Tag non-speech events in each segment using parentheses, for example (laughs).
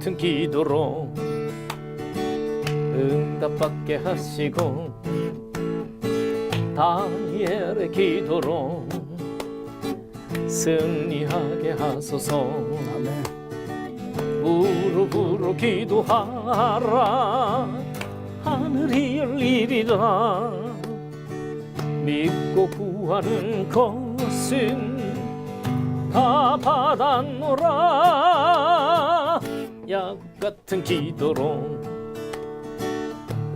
같은 기도로 응답받게 하시고 다니엘의 기도로 승리하게 하소서. 아멘. 무릎으로 기도하라. 하늘이 열리리라. 믿고 구하는 것은 다 받았노라 약 같은 기도로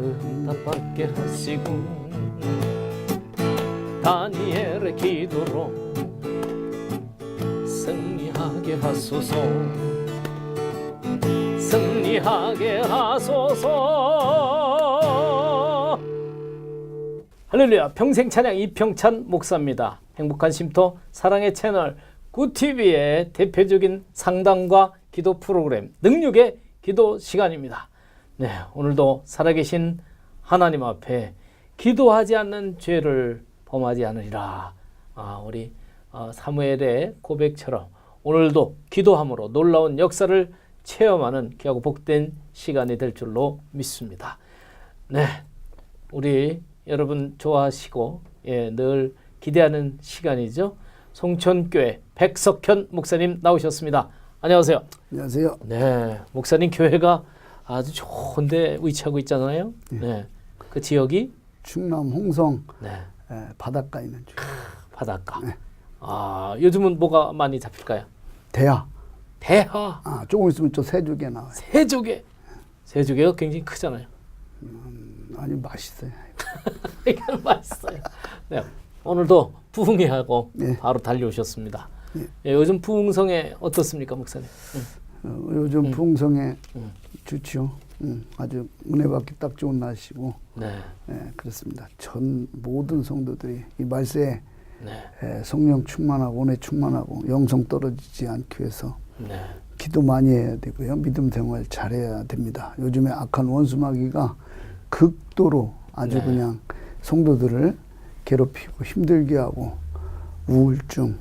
응답받게 하시고 다니엘의 기도로 승리하게 하소서. 승리하게 하소서. 할렐루야. 평생 찬양 이평찬 목사입니다. 행복한 쉼터 사랑의 채널 굿TV의 대표적인 상담과 기도 프로그램 능력의 기도 시간입니다 네 오늘도 살아계신 하나님 앞에 기도하지 않는 죄를 범하지 않으리라 아, 우리 어, 사무엘의 고백처럼 오늘도 기도함으로 놀라운 역사를 체험하는 귀하고 복된 시간이 될 줄로 믿습니다. 네, 우리 여러분 좋아하시고 예, 늘 기대하는 시간이죠. 송천교회 백석현 목사님 나오셨습니다. 안녕하세요. 안녕하세요. 네, 목사님 교회가 아주 좋은데 위치하고 있잖아요. 네, 그 지역이 충남 홍성 네, 에, 바닷가 있는 쪽. 바닷가. 아, 요즘은 뭐가 많이 잡힐까요? 대야. 대하, 아, 조금 있으면 저 새조개 나와요. 세조개. 세조개가 굉장히 크잖아요. 아니 맛있어요. (laughs) 이게 맛있어요. 네, 오늘도 부흥회하고 네. 바로 달려오셨습니다. 예, 요즘 부흥성에 어떻습니까, 목사님? 음, 어, 요즘 풍성에 음. 좋지요. 음, 아주 은혜 받기 딱 좋은 날씨고 네, 예, 그렇습니다. 전 모든 성도들이 이 말세에 네, 에, 성령 충만하고 은혜 충만하고 영성 떨어지지 않기 위해서 네, 기도 많이 해야 되고요. 믿음 생활 잘해야 됩니다. 요즘에 악한 원수마귀가 극도로 아주 네. 그냥 성도들을 괴롭히고 힘들게 하고 우울증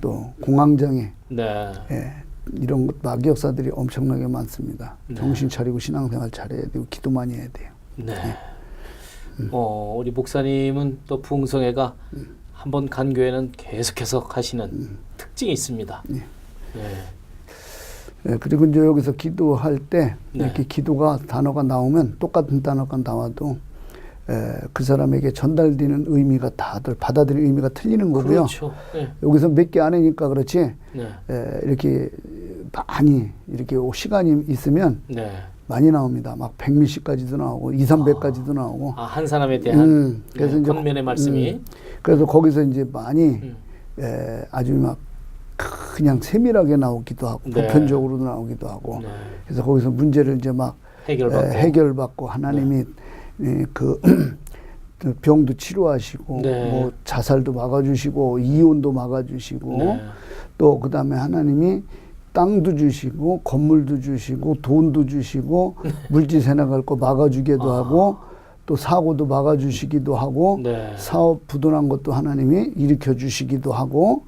또 공황장애 네, 예, 이런 것 마귀 역사들이 엄청나게 많습니다. 네. 정신 차리고 신앙생활 잘해야 되고 기도 많이 해야 돼요. 네. 어, 우리 목사님은 또 부흥성회가 한번 간 교회는 계속해서 가시는 특징이 있습니다. 네, 예, 그리고 이제 여기서 기도할 때 네. 이렇게 기도가 단어가 나오면 똑같은 단어가 나와도 에, 그 사람에게 전달되는 의미가 다들 받아들일 의미가 틀리는 거고요. 그렇죠. 네, 여기서 몇 개 안 하니까 그렇지 네, 에, 이렇게 많이 이렇게 시간이 있으면 네. 많이 나옵니다. 막 백미씩까지도 나오고 이, 삼백까지도 나오고. 아, 한 사람에 대한 음, 그래서 네, 이제 권면의 말씀이 음, 그래서 거기서 이제 많이 음. 에, 아주 막 그냥 세밀하게 나오기도 하고 네. 보편적으로도 나오기도 하고 네, 그래서 거기서 문제를 이제 막 해결받고 에, 해결받고 하나님이 에, 그 (clears throat) 병도 치료하시고 네. 뭐 자살도 막아주시고 이혼도 막아주시고 네. 또 그다음에 하나님이 땅도 주시고 건물도 주시고 돈도 주시고 물질 새 나갈 거 막아주기도 아. 하고 또 사고도 막아주시기도 하고 네. 사업 부도난 것도 하나님이 일으켜 주시기도 하고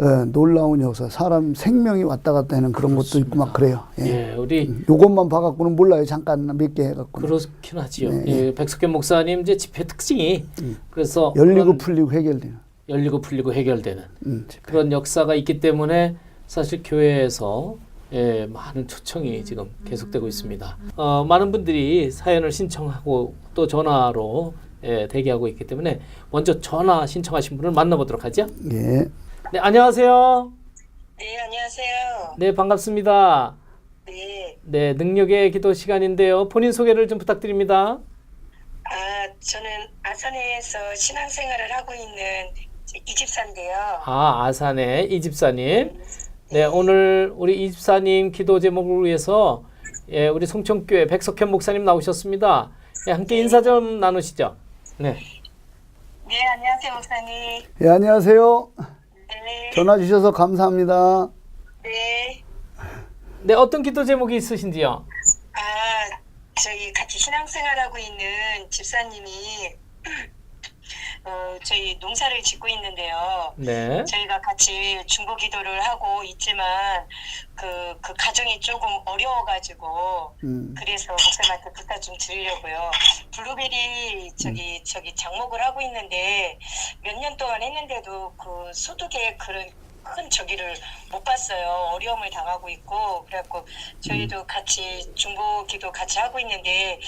에, 놀라운 역사 사람 생명이 왔다 갔다 하는 그런 것도 있고 막 그래요. 예. 예, 우리 요것만 봐갖고는 몰라요. 잠깐 몇 개 해갖고는. 그렇긴 하지요. 네, 예, 백석현 목사님 이제 집회 특징이 그래서 열리고 풀리고 해결돼요. 열리고 풀리고 해결되는 음. 그런 역사가 있기 때문에 사실 교회에서 예, 많은 초청이 지금 계속되고 있습니다. 어, 많은 분들이 사연을 신청하고 또 전화로 예, 대기하고 있기 때문에 먼저 전화 신청하신 분을 만나보도록 하죠. 예. 네, 안녕하세요. 네, 안녕하세요. 네, 반갑습니다. 네. 네, 능력의 기도 시간인데요. 본인 소개를 좀 부탁드립니다. 아, 저는 아산에서 신앙생활을 하고 있는 이집사인데요. 아, 아산의 이집사님. 네, 오늘 우리 이집사님 기도 제목을 위해서 예, 우리 송천교회 백석현 목사님 나오셨습니다. 예, 함께 인사 좀 나누시죠. 네. 네, 안녕하세요, 목사님. 예, 안녕하세요. 네. 전화 주셔서 감사합니다. 네. 네, 어떤 기도 제목이 있으신지요? 아, 저희 같이 신앙생활하고 있는 집사님이 어, 저희 농사를 짓고 있는데요. 네. 저희가 같이 중보 기도를 하고 있지만 그, 그 가정이 조금 어려워가지고 음. 그래서 목사님한테 부탁 좀 드리려고요. 블루베리 저기 저기 장목을 하고 있는데 몇 년 동안 했는데도 그 소득의 그런 큰 저기를 못 봤어요. 어려움을 당하고 있고 그래갖고 저희도 같이 중보 기도 같이 하고 있는데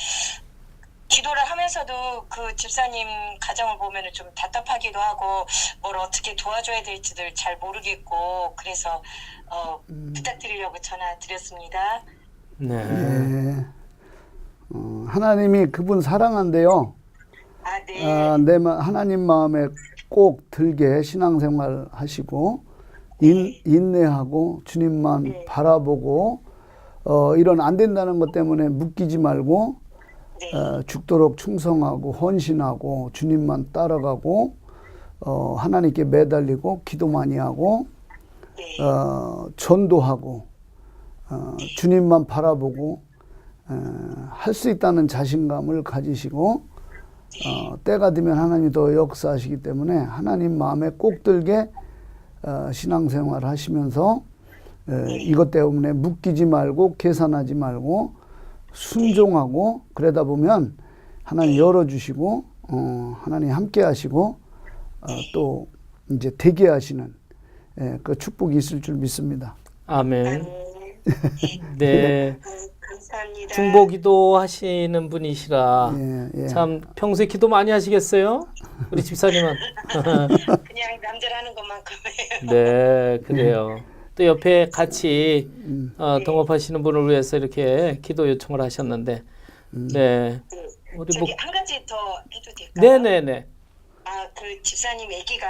기도를 하면서도 그 집사님 가정을 보면은 좀 답답하기도 하고 뭘 어떻게 도와줘야 될지를 잘 모르겠고 그래서 어, 부탁드리려고 전화 드렸습니다. 네. 예. 어, 하나님이 그분 사랑한대요. 아 네. 아, 내 마, 하나님 마음에 꼭 들게 신앙생활 하시고 인, 인내하고 주님만 네. 바라보고 어, 이런 안 된다는 것 때문에 묶이지 말고 네. 어, 죽도록 충성하고 헌신하고 주님만 따라가고 어, 하나님께 매달리고 기도 많이 하고 네. 어, 전도하고 어, 주님만 바라보고 어, 할수 있다는 자신감을 가지시고 어, 때가 되면 하나님이 더 역사하시기 때문에 하나님 마음에 꼭 들게 어, 신앙생활 하시면서 에, 이것 때문에 묶이지 말고 계산하지 말고 순종하고 그러다 보면 하나님 열어주시고 어, 하나님 함께 하시고 어, 또 이제 대기 하시는 예, 그 축복이 있을 줄 믿습니다. 아멘. (laughs) 네. 감사합니다. 중보 기도 하시는 분이시라 예, 예. 참 평소에 기도 많이 하시겠어요? 우리 집사님은. (laughs) 그냥 남들 하는 것만큼 해요. 네, 그래요. 또 옆에 같이 음. 어, 동업하시는 분을 위해서 이렇게 기도 요청을 하셨는데, 네, 네. 우리 저기 목, 한 가지 더 해도 될까요? 네, 네, 네. 아, 그 집사님 아기가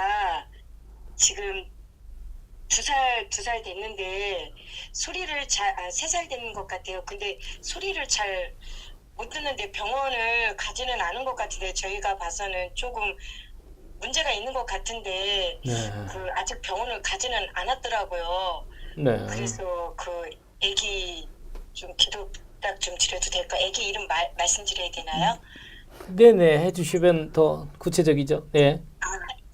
지금 두 살, 두 살 됐는데 소리를 잘, 아, 세살 되는 것 같아요. 근데 소리를 잘 못 듣는데 병원을 가지는 않은 것 같은데 저희가 봐서는 조금 문제가 있는 것 같은데 네, 그 아직 병원을 가지는 않았더라고요. 네. 그래서 그 아기 좀 기도 부탁 좀 드려도 될까? 아기 이름 말, 말씀드려야 되나요? 네, 네. 해주시면 더 구체적이죠. 네, 아,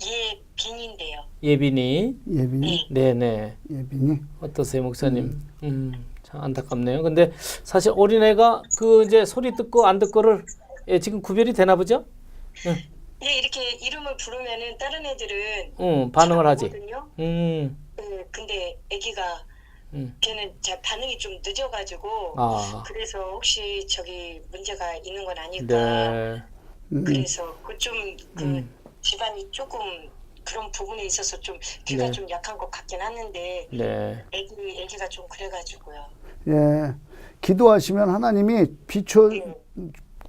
예, 빈인데요. 예빈이. 예빈이 네, 네. 예빈이 어떠세요, 목사님? 음, 참 안타깝네요. 근데 사실 어린애가 그 이제 소리 듣고 안 듣고를 예, 지금 구별이 되나 보죠? 예, 이렇게 이름을 부르면은 다른 애들은 응, 반응을 하지. 거든요. 음, 예, 근데 아기가 음. 걔는 자 반응이 좀 늦어가지고 아, 그래서 혹시 저기 문제가 있는 건 아닐까. 네. 음, 그래서 그 좀그 음. 집안이 조금 그런 부분에 있어서 좀 귀가 네. 좀 약한 것 같긴 하는데 네. 애기 애기가 좀 그래가지고요. 예 기도하시면 하나님이 비춰 예.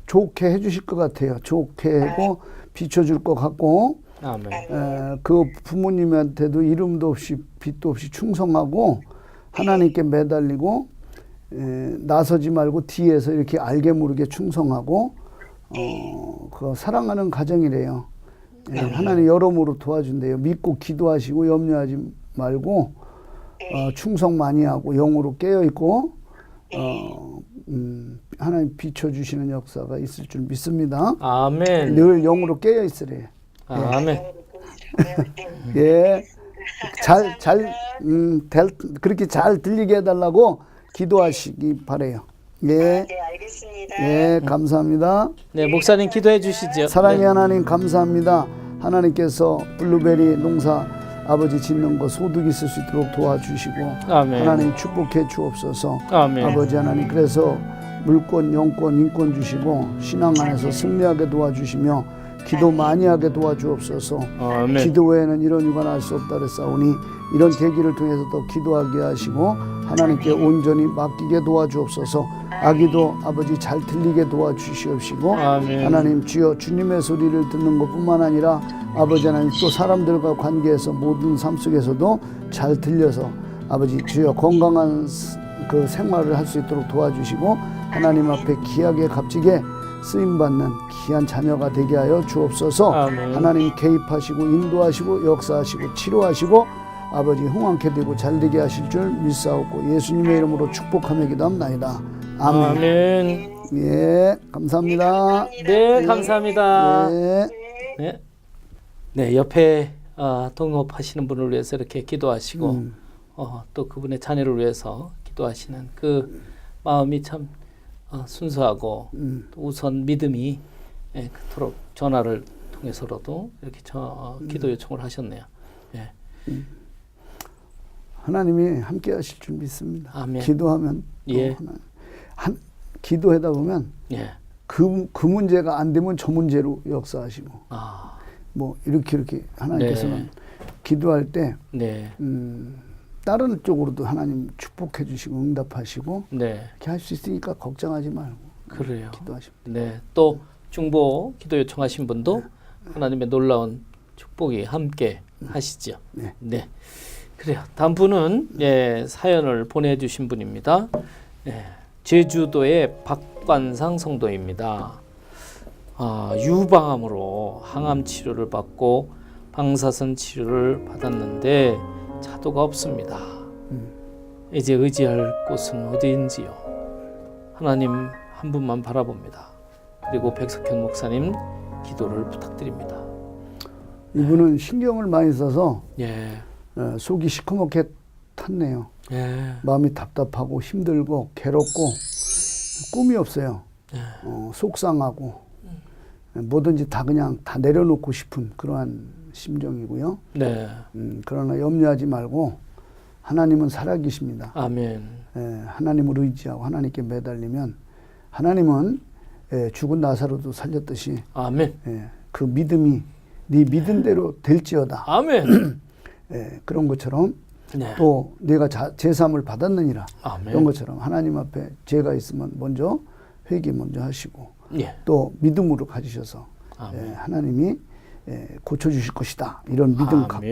좋게 해주실 것 같아요. 좋게 하고 비춰줄 것 같고 아멘. 네. 에, 그 부모님한테도 이름도 없이 빛도 없이 충성하고 하나님께 매달리고 에, 나서지 말고 뒤에서 이렇게 알게 모르게 충성하고 어, 그 사랑하는 가정이래요. 예, 하나님 여러모로 도와준대요. 믿고 기도하시고 염려하지 말고 어, 충성 많이 하고 영으로 깨어 있고 어, 음, 하나님 비춰주시는 역사가 있을 줄 믿습니다. 아멘. 늘 영으로 깨어 있으래요. 아멘. 네. 예. 잘, 잘, 음, 될, 그렇게 잘 들리게 해달라고 기도하시기 바래요. 예. 네, 알겠습니다. 예, 감사합니다. 네, 목사님 기도해 주시죠. 사랑의 네. 하나님 감사합니다. 하나님께서 블루베리 농사 아버지 짓는 거 소득 있을 수 있도록 도와주시고 아멘. 하나님 축복해 주옵소서. 아멘. 아버지 하나님 그래서 물권, 영권, 인권 주시고 신앙 안에서 승리하게 도와주시며 기도 많이 하게 도와주옵소서. 아멘. 기도 외에는 이런 유가 날 수 없다 그랬사오니 이런 계기를 통해서 더 기도하게 하시고 하나님께 온전히 맡기게 도와주옵소서 아기도 아버지 잘 들리게 도와주시옵시고 아멘. 하나님 주여 주님의 소리를 듣는 것뿐만 아니라 아버지 하나님 또 사람들과 관계에서 모든 삶 속에서도 잘 들려서 아버지 주여 건강한 스- 그 생활을 할 수 있도록 도와주시고 하나님 앞에 귀하게 값지게 쓰임 받는 귀한 자녀가 되게 하여 주옵소서. 아멘. 하나님 개입하시고 인도하시고 역사하시고 치료하시고 아버지 흥왕케 되고 잘되게 하실 줄 믿사옵고 예수님의 이름으로 축복하며 기도합나이다. 아멘. 아멘. 예, 감사합니다. 네, 감사합니다. 예. 네. 네, 옆에 아, 동업하시는 분을 위해서 이렇게 기도하시고 음. 어, 또 그분의 자녀를 위해서 기도하시는 그 마음이 참 어, 순수하고 음. 또 우선 믿음이 예, 그토록 전화를 통해서라도 이렇게 저, 어, 기도 요청을 하셨네요. 예. 하나님이 함께 하실 줄 믿습니다. 아멘. 기도하면 또 예. 하나, 한 기도하다 보면 예. 그, 그 문제가 안 되면 저 문제로 역사하시고 아, 뭐 이렇게 이렇게 하나님께서는 네. 기도할 때 네. 음, 다른 쪽으로도 하나님 축복해 주시고 응답하시고 네. 이렇게 할 수 있으니까 걱정하지 말고 그래요. 기도하시면 네. 또 중보 기도 요청하신 분도 하나님의 놀라운 축복이 함께 하시죠. 네. 네. 그래요. 다음 분은 예, 사연을 보내 주신 분입니다. 예, 제주도의 박관상 성도입니다. 아, 유방암으로 항암 치료를 받고 방사선 치료를 받았는데 차도가 없습니다. 이제 의지할 곳은 어디인지요? 하나님 한 분만 바라봅니다. 그리고 백석현 목사님 기도를 부탁드립니다. 이분은 신경을 많이 써서 예, 어, 속이 시커멓게 탔네요. 예, 마음이 답답하고 힘들고 괴롭고 꿈이 없어요. 예. 어, 속상하고 뭐든지 다 그냥 다 내려놓고 싶은 그러한 심정이고요. 네, 음, 그러나 염려하지 말고 하나님은 살아계십니다. 아멘. 예, 하나님을 의지하고 하나님께 매달리면 하나님은 예, 죽은 나사로도 살렸듯이 아멘. 예, 그 믿음이 네 믿은 대로 될지어다. 아멘. (clears throat) 예, 그런 것처럼 네. 또 내가 자, 제삼을 받았느니라 아멘. 이런 것처럼 하나님 앞에 죄가 있으면 먼저 회개 먼저 하시고 예. 또 믿음으로 가지셔서. 예, 하나님이 예, 고쳐주실 것이다 이런 믿음 갖고.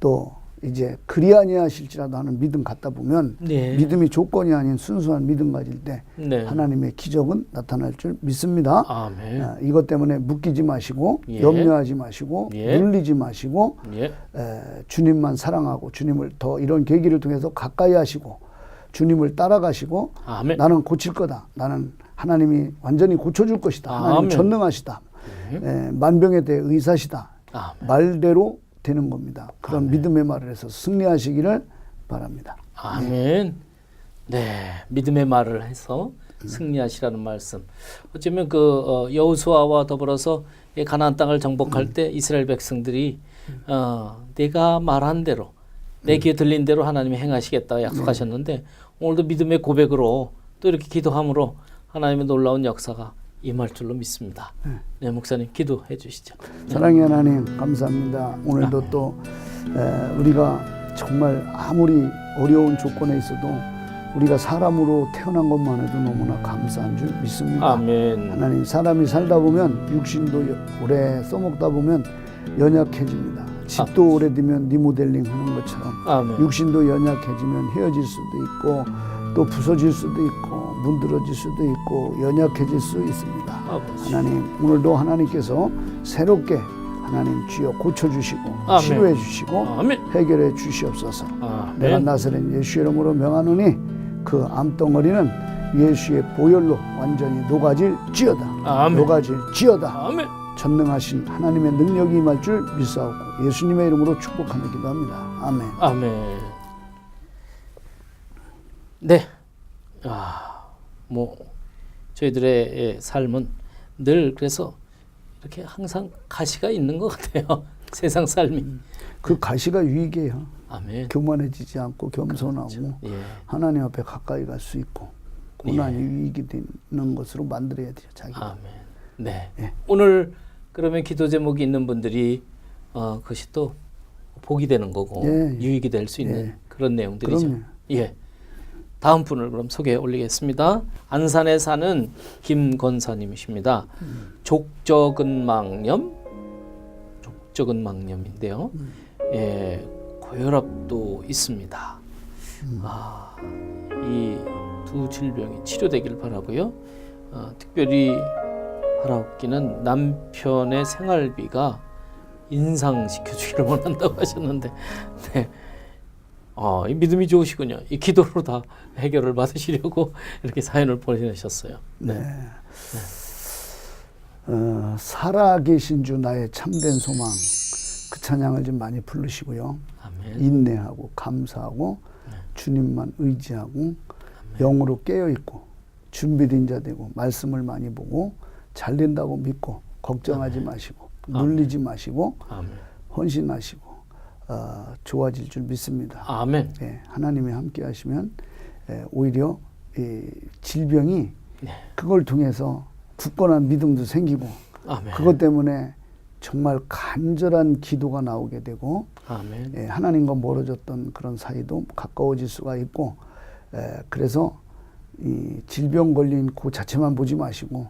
또 이제 그리 아니하실지라도 하는 믿음 갖다 보면 네. 믿음이 조건이 아닌 순수한 믿음 가질 때 네. 하나님의 기적은 나타날 줄 믿습니다. 아멘. 아, 이것 때문에 묶이지 마시고 예. 염려하지 마시고 예. 눌리지 마시고 예. 에, 주님만 사랑하고 주님을 더 이런 계기를 통해서 가까이 하시고 주님을 따라가시고 아멘. 나는 고칠 거다. 나는 하나님이 완전히 고쳐줄 것이다. 하나님. 전능하시다. 에, 만병에 대해 의사시다. 아멘. 말대로 되는 겁니다. 그런 아멘. 믿음의 말을 해서 승리하시기를 바랍니다. 아멘. 네, 믿음의 말을 해서 승리하시라는 말씀. 어쩌면 그 어, 여호수아와 더불어서 이 가나안 땅을 정복할 때 이스라엘 백성들이 어, 내가 말한 대로 내 귀에 들린 대로 하나님이 행하시겠다 약속하셨는데 오늘도 믿음의 고백으로 또 이렇게 기도함으로 하나님의 놀라운 역사가 임할 줄로 믿습니다. 네, 목사님 기도해 주시죠. 사랑의 하나님 감사합니다. 오늘도 또 에, 우리가 정말 아무리 어려운 조건에 있어도 우리가 사람으로 태어난 것만 해도 너무나 감사한 줄 믿습니다. 아멘. 하나님 사람이 살다 보면 육신도 여- 오래 써먹다 보면 연약해집니다. 집도 오래되면 리모델링 하는 것처럼 아멘. 육신도 연약해지면 헤어질 수도 있고 또 부서질 수도 있고 문드러질 수도 있고 연약해질 수 있습니다. 아버지. 하나님 오늘도 하나님께서 새롭게 하나님 주여 고쳐주시고 아멘. 치료해 주시고 아멘. 해결해 주시옵소서. 아멘. 내가 나사렛 예수 이름으로 명하노니 그 암덩어리는 예수의 보혈로 완전히 녹아질지어다. 아멘. 녹아질지어다. 아멘. 전능하신 하나님의 능력이 임할 줄 믿사오고 예수님의 이름으로 축복하며 기도합니다. 아멘. 아멘. 네. 아, 뭐 저희들의 예, 삶은 늘 그래서 이렇게 항상 가시가 있는 것 같아요. (laughs) 세상 삶이. 그 가시가 유익이에요. 아멘. 교만해지지 않고 겸손하고 예. 하나님 앞에 가까이 갈 수 있고 고난이 유익이 되는 것으로 만들어야 돼요. 자기. 아멘. 네. 예. 오늘 그러면 기도 제목이 있는 분들이 어, 그것이 또 복이 되는 거고 예, 예. 유익이 될 수 있는 예. 그런 내용들이죠. 그럼요. 예. 다음 분을 그럼 소개해 올리겠습니다. 안산에 사는 김건사님이십니다. 족저근막염, 족저근막염인데요. 예, 고혈압도 있습니다. 아, 이 두 질병이 치료되길 바라고요. 어, 특별히 바라옵기는 남편의 생활비가 인상시켜 주기를 (laughs) 원한다고 하셨는데, 네. 어, 이 믿음이 좋으시군요. 이 기도로 다 해결을 받으시려고 (laughs) 이렇게 사연을 보내셨어요. 네. 어, 살아계신 주 나의 참된 소망. 그 찬양을 좀 많이 부르시고요. 아멘. 인내하고 감사하고 주님만 의지하고 영으로 깨어 있고 준비된 자 되고 말씀을 많이 보고 잘 된다고 믿고 걱정하지 마시고 눌리지 마시고 아멘. 헌신하시고 어, 좋아질 줄 믿습니다. 아멘. 예, 하나님이 함께 하시면 예, 오히려 이 질병이 네. 그걸 통해서 굳건한 믿음도 생기고 아멘. 그것 때문에 정말 간절한 기도가 나오게 되고 아멘. 예, 하나님과 멀어졌던 그런 사이도 가까워질 수가 있고 예, 그래서 이 질병 걸린 그 자체만 보지 마시고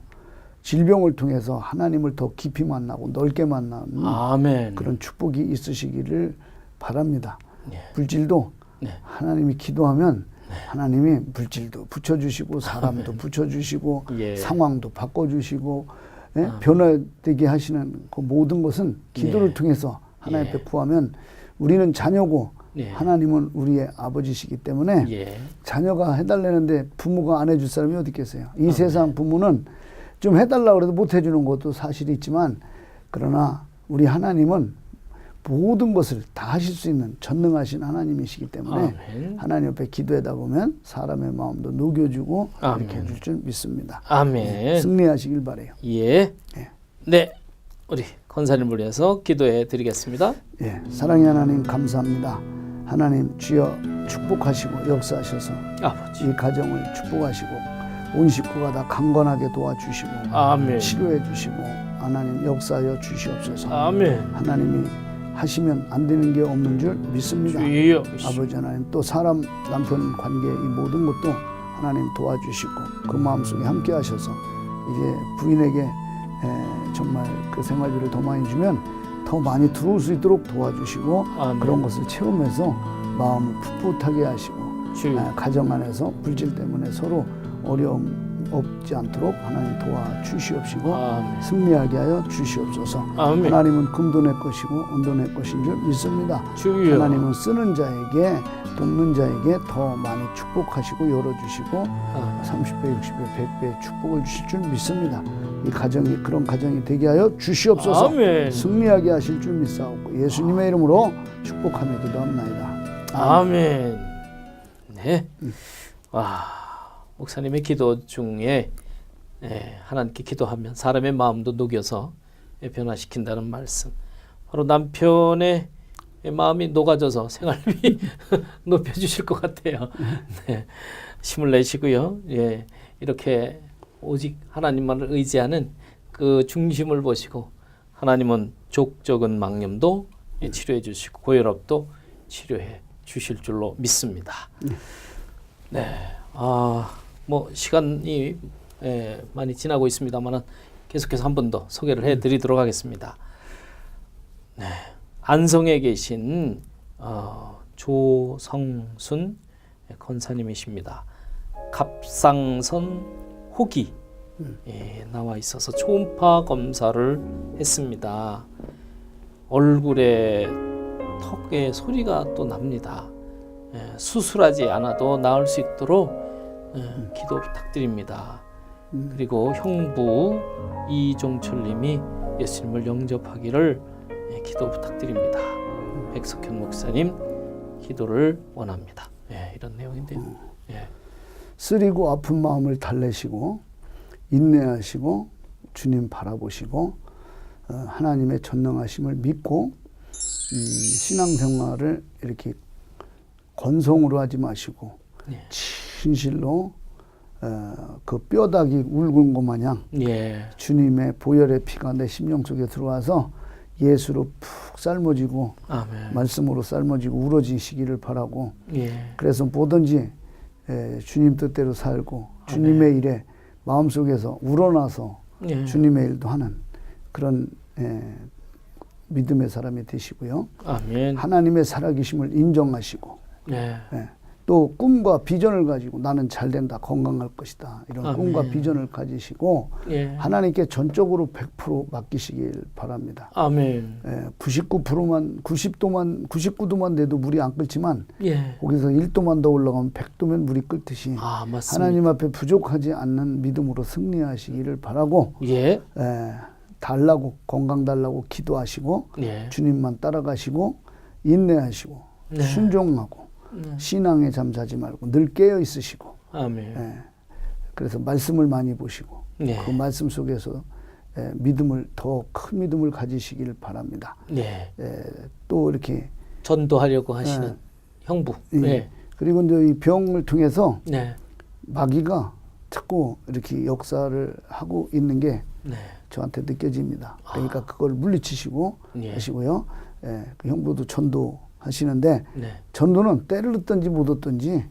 질병을 통해서 하나님을 더 깊이 만나고 넓게 만나는 아멘. 그런 축복이 있으시기를 바랍니다. 예. 물질도 네. 하나님이 기도하면 하나님이 물질도 붙여주시고 사람도 (laughs) 붙여주시고 예. 상황도 바꿔주시고 예? 아멘. 변화되게 하시는 그 모든 것은 기도를 예. 통해서 하나님 예. 앞에 구하면 우리는 자녀고 예. 하나님은 우리의 아버지시기 때문에 예. 자녀가 해달라는데 부모가 안 해줄 사람이 어디 있겠어요? 이 세상 부모는 좀 해달라고 그래도 못 해주는 것도 사실이 있지만 그러나 우리 하나님은 모든 것을 다 하실 수 있는 전능하신 하나님이시기 때문에 아멘. 하나님 앞에 기도하다 보면 사람의 마음도 녹여주고 아멘. 이렇게 해줄 줄 믿습니다. 아멘. 승리하시길 바래요. 예. 예. 네. 우리 권사님을 위해서 기도해 드리겠습니다. 예, 사랑의 하나님 감사합니다. 하나님 주여 축복하시고 역사하셔서 아버지. 이 가정을 축복하시고 온 식구가 다 강건하게 도와주시고 아멘. 치료해 주시고 하나님 역사하여 주시옵소서. 아멘. 하나님이 하시면 안 되는 게 없는 줄 믿습니다. 주여. 아버지 하나님 또 사람 남편 관계 이 모든 것도 하나님 도와주시고 그 마음속에 함께 하셔서 이제 부인에게 에, 정말 그 생활비를 더 많이 주면 더 많이 들어올 수 있도록 도와주시고 아멘. 그런 것을 채우면서 마음을 풋풋하게 하시고. 에, 가정 안에서 불질 때문에 서로 어려움 없지 않도록 하나님 도와 주시옵시고 아멘. 승리하게 하여 주시옵소서. 아멘. 하나님은 금도 내 것이고 은도 내 것인 줄 믿습니다. 주여. 하나님은 쓰는 자에게 돕는 자에게 더 많이 축복하시고 열어주시고 아, 30배, 60배, 100배 축복을 주실 줄 믿습니다. 이 가정이 그런 가정이 되게 하여 주시옵소서. 아멘. 승리하게 하실 줄 믿사옵고 예수님의 이름으로 축복하며 기도합나이다. 아멘. 네. 와, 목사님의 기도 중에 예, 하나님께 기도하면 사람의 마음도 녹여서 예, 변화시킨다는 말씀. 바로 남편의 마음이 녹아져서 생활비 (laughs) 높여주실 것 같아요. 네. 힘을 내시고요. 예, 이렇게 오직 하나님만을 의지하는 그 중심을 보시고 하나님은 족적은 망념도 예, 치료해 주시고 고혈압도 치료해 주실 줄로 믿습니다. 네, 아, 뭐 시간이 예, 많이 지나고 있습니다만은 계속해서 한 번 더 소개를 해드리도록 하겠습니다. 네, 안성에 계신 어, 조성순 권사님이십니다. 갑상선 혹이 예, 나와 있어서 초음파 검사를 했습니다. 얼굴에 턱에 소리가 또 납니다. 예, 수술하지 않아도 나을 수 있도록 예, 기도 부탁드립니다. 그리고 형부 이종철님이 예수님을 영접하기를 예, 기도 부탁드립니다. 백석현 목사님 기도를 원합니다. 예, 이런 내용인데요. 예, 쓰리고 아픈 마음을 달래시고 인내하시고 주님 바라보시고 어, 하나님의 전능하심을 믿고 음, 신앙생활을 이렇게 건성으로 하지 마시고 예. 진실로 어, 그 뼈다귀 울군 것 마냥 예, 주님의 보혈의 피가 내 심령 속에 들어와서 예수로 푹 삶아지고 아멘. 말씀으로 삶아지고 우러지시기를 바라고 예, 그래서 뭐든지 에, 주님 뜻대로 살고 주님의 일에 마음속에서 우러나서 예. 주님의 일도 하는 그런 에, 믿음의 사람이 되시고요. 아멘. 하나님의 살아계심을 인정하시고 예, 예, 또 꿈과 비전을 가지고 나는 잘 된다, 건강할 것이다 이런 아멘. 꿈과 비전을 가지시고 예. 하나님께 전적으로 100% 맡기시길 바랍니다. 아멘. 예, 99%만 90도만 99도만 돼도 물이 안 끓지만 예. 거기서 1도만 더 올라가면 100도면 물이 끓듯이 아. 하나님 앞에 부족하지 않는 믿음으로 승리하시기를 바라고 예. 에, 달라고 건강 달라고 기도하시고 예. 주님만 따라가시고 인내하시고 네. 순종하고 네. 신앙에 잠자지 말고 늘 깨어 있으시고 아멘. 예. 그래서 말씀을 많이 보시고 네. 그 말씀 속에서 예, 믿음을 더 큰 믿음을 가지시길 바랍니다. 네. 예, 또 이렇게 전도하려고 하시는 네. 형부. 예. 네. 그리고 이제 이 병을 통해서 네. 마귀가 자꾸 이렇게 역사를 하고 있는 게 네. 저한테 느껴집니다. 그러니까 그걸 물리치시고 예. 하시고요. 예, 그 형부도 전도 하시는데 네. 전도는 때를 얻든지 못 얻든지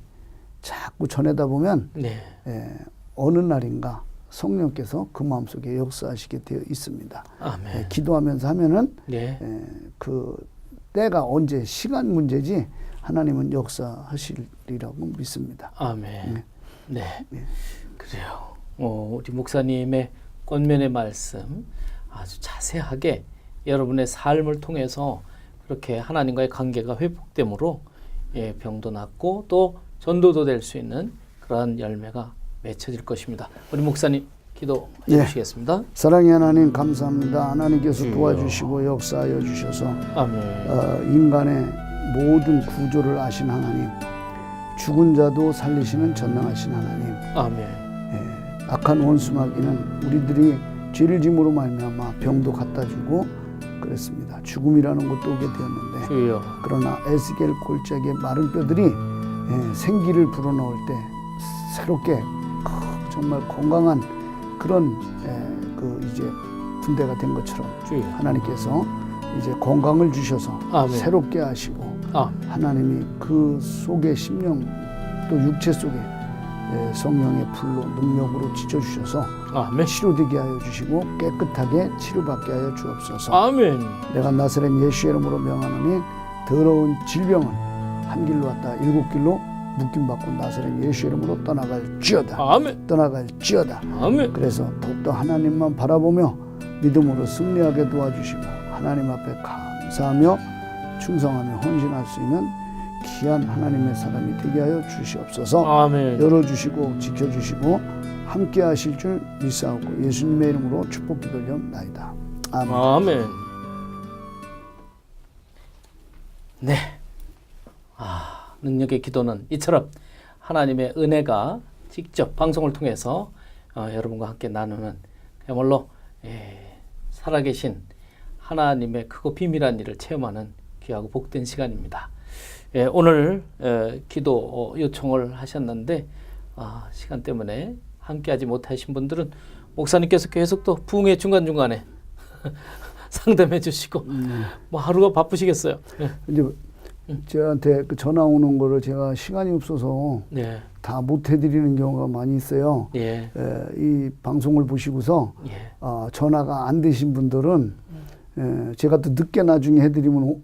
자꾸 전하다 보면 네. 예, 어느 날인가 성령께서 그 마음속에 역사하시게 되어 있습니다. 아멘. 예, 기도하면서 하면은 네. 예, 그 때가 언제 시간 문제지 하나님은 역사하시리라고 믿습니다. 아멘. 네. 네. 그래요. 어, 우리 목사님의 권면의 말씀 아주 자세하게 여러분의 삶을 통해서 그렇게 하나님과의 관계가 회복됨으로 예, 병도 낫고 또 전도도 될 수 있는 그러한 열매가 맺혀질 것입니다. 우리 목사님 기도해 예. 주시겠습니다. 사랑의 하나님 감사합니다. 하나님께서 주여. 도와주시고 역사하여 주셔서. 어, 인간의 모든 구조를 아신 하나님, 죽은 자도 살리시는 전능하신 하나님, 아멘. 예, 악한 원수마귀는 우리들이 죄를 짐으로 말미암아 병도 갖다 주고 그랬습니다. 죽음이라는 것도 오게 되었는데 주여. 그러나 에스겔 골짜기의 마른 뼈들이 예, 생기를 불어넣을 때 새롭게 크, 정말 건강한 그런 예, 그 이제 군대가 된 것처럼 주여. 하나님께서 이제 건강을 주셔서 아멘. 새롭게 하시고 아멘. 하나님이 그 속에 심령 또 육체 속에 예, 성령의 불로 능력으로 지져주셔서 아멘. 치료되게 하여 주시고 깨끗하게 치료받게 하여 주옵소서. 아멘. 내가 나사렛 예수의 이름으로 명하노니 더러운 질병은 한 길로 왔다 일곱 길로 묶임 받고 나사렛 예수의 이름으로 떠나갈지어다. 아멘. 떠나갈지어다. 아멘. 그래서 더욱더 하나님만 바라보며 믿음으로 승리하게 도와주시고 하나님 앞에 감사하며 충성하며 헌신할 수 있는 귀한 하나님의 사람이 되게 하여 주시옵소서. 아멘. 열어주시고 지켜주시고 함께 하실 줄 믿사옵고 예수님의 이름으로 축복 기도리옵나이다. 아멘. 아멘. 네. 아, 능력의 기도는 이처럼 하나님의 은혜가 직접 방송을 통해서 어, 여러분과 함께 나누는 그야말로 예, 살아계신 하나님의 크고 비밀한 일을 체험하는 귀하고 복된 시간입니다. 예, 오늘 에, 기도 어, 요청을 하셨는데 아, 시간 때문에 함께하지 못하신 분들은 목사님께서 계속 또 부흥의 중간 중간에 (laughs) 상담해 주시고 뭐 하루가 바쁘시겠어요. 예. 이제 저한테 그 전화 오는 거를 제가 시간이 없어서 네, 다못 해드리는 경우가 많이 있어요. 예, 에, 이 방송을 보시고서 예, 어, 전화가 안 되신 분들은 에, 제가 또 늦게 나중에 해드리면 오-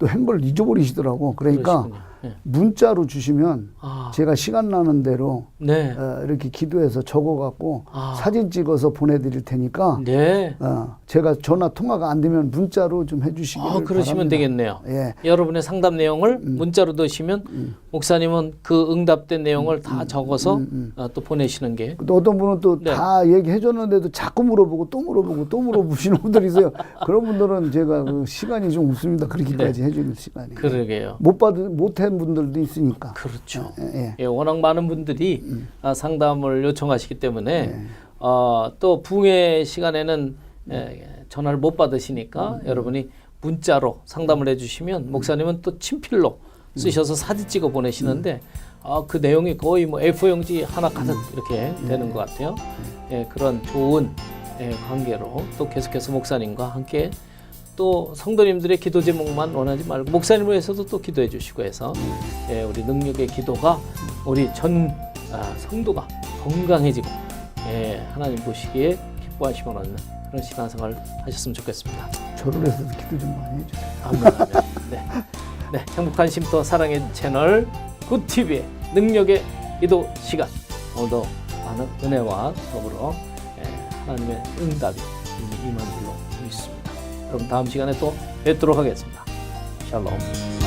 또 행걸 잊어버리시더라고. 그러니까 그러시군요. 예. 문자로 주시면 아, 제가 시간 나는 대로 네, 어, 이렇게 기도해서 적어갖고 아. 사진 찍어서 보내드릴 테니까 네. 어, 제가 전화 통화가 안 되면 문자로 좀 해주시기 아, 그러시면 바랍니다. 되겠네요. 예, 여러분의 상담 내용을 음. 문자로 넣으시면 목사님은 그 응답된 내용을 다 적어서 음, 어, 또 보내시는 게 또 어떤 분은 또 네. 다 얘기해줬는데도 자꾸 물어보고 또 물어보고 또 물어보시는 (laughs) 분들이 있어요. 그런 분들은 제가 그 시간이 좀 없습니다. 그렇게까지 해주는 시간이. 네. 그러게요. 못 받, 못한 분들도 있으니까. 그렇죠. 예, 예. 예, 워낙 많은 분들이 아, 상담을 요청하시기 때문에 네. 어, 또 부흥의 시간에는 예, 전화를 못 받으시니까 여러분이 문자로 상담을 해주시면 목사님은 또 친필로 쓰셔서 사진 찍어 보내시는데 아, 그 내용이 거의 뭐 A4용지 하나 가득 이렇게 되는 것 같아요. 예, 그런 좋은 예, 관계로 또 계속해서 목사님과 함께 또 성도님들의 기도 제목만 원하지 말고 목사님을 위해서도 또 기도해 주시고 해서 예, 우리 능력의 기도가 우리 전 아, 성도가 건강해지고 예, 하나님 보시기에 기뻐하시고 하는 그런 신앙생활 하셨으면 좋겠습니다. 저를 해서 기도 좀 많이 해주세요. 아멘. 아멘. 네, 네, 행복한 쉼터 사랑의 채널 굿TV의 능력의 기도 시간 오늘도 많은 은혜와 더불어 예, 하나님의 응답이. 그럼 다음 시간에 또 뵙도록 하겠습니다. 샬롬.